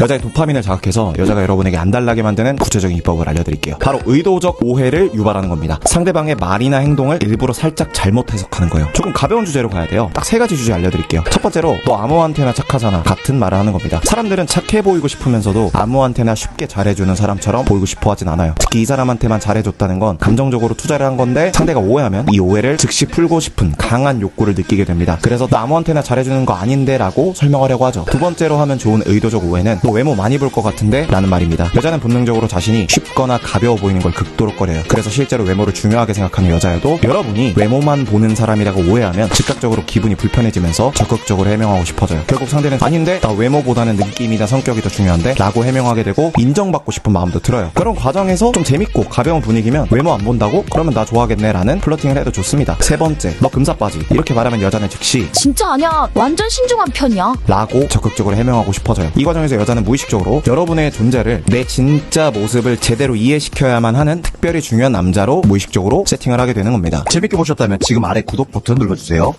여자의 도파민을 자극해서 여자가 여러분에게 안달나게 만드는 구체적인 기법을 알려드릴게요. 바로 의도적 오해를 유발하는 겁니다. 상대방의 말이나 행동을 일부러 살짝 잘못 해석하는 거예요. 조금 가벼운 주제로 가야 돼요. 딱 세 가지 주제 알려드릴게요. 첫 번째로 너 아무한테나 착하잖아 같은 말을 하는 겁니다. 사람들은 착해 보이고 싶으면서도 아무한테나 쉽게 잘해주는 사람처럼 보이고 싶어 하진 않아요. 특히 이 사람한테만 잘해줬다는 건 감정적으로 투자를 한 건데 상대가 오해하면 이 오해를 즉시 풀고 싶은 강한 욕구를 느끼게 됩니다. 그래서 너 아무한테나 잘해주는 거 아닌데 라고 설명하려고 하죠. 두 번째로 하면 좋은 의도적 오해는 너 외모 많이 볼 것 같은데 라는 말입니다. 여자는 본능적으로 자신이 쉽거나 가벼워 보이는 걸 극도로거려요. 그래서 실제로 외모를 중요하게 생각하는 여자여도 여러분이 외모만 보는 사람이라고 오해하면 즉각적으로 기분이 불편해지면서 적극적으로 해명하고 싶어져요. 결국 상대는 아닌데 나 외모보다는 느낌이나 성격이 더 중요한데 라고 해명하게 되고 인정받고 싶은 마음도 들어요. 그런 과정에서 좀 재밌고 가벼운 분위기면 외모 안 본다고? 그러면 나 좋아하겠네 라는 플러팅을 해도 좋습니다. 세 번째, 너 금사빠지. 이렇게 말하면 여자는 즉시 진짜 아니야. 완전 신중한 편이야. 라고 적극적으로 해명하고 싶어져요. 이 과정에서 여자 는 무의식적으로 여러분의 존재를 내 진짜 모습을 제대로 이해시켜야만 하는 특별히 중요한 남자로 무의식적으로 세팅을 하게 되는 겁니다. 재밌게 보셨다면 지금 아래 구독 버튼 눌러주세요.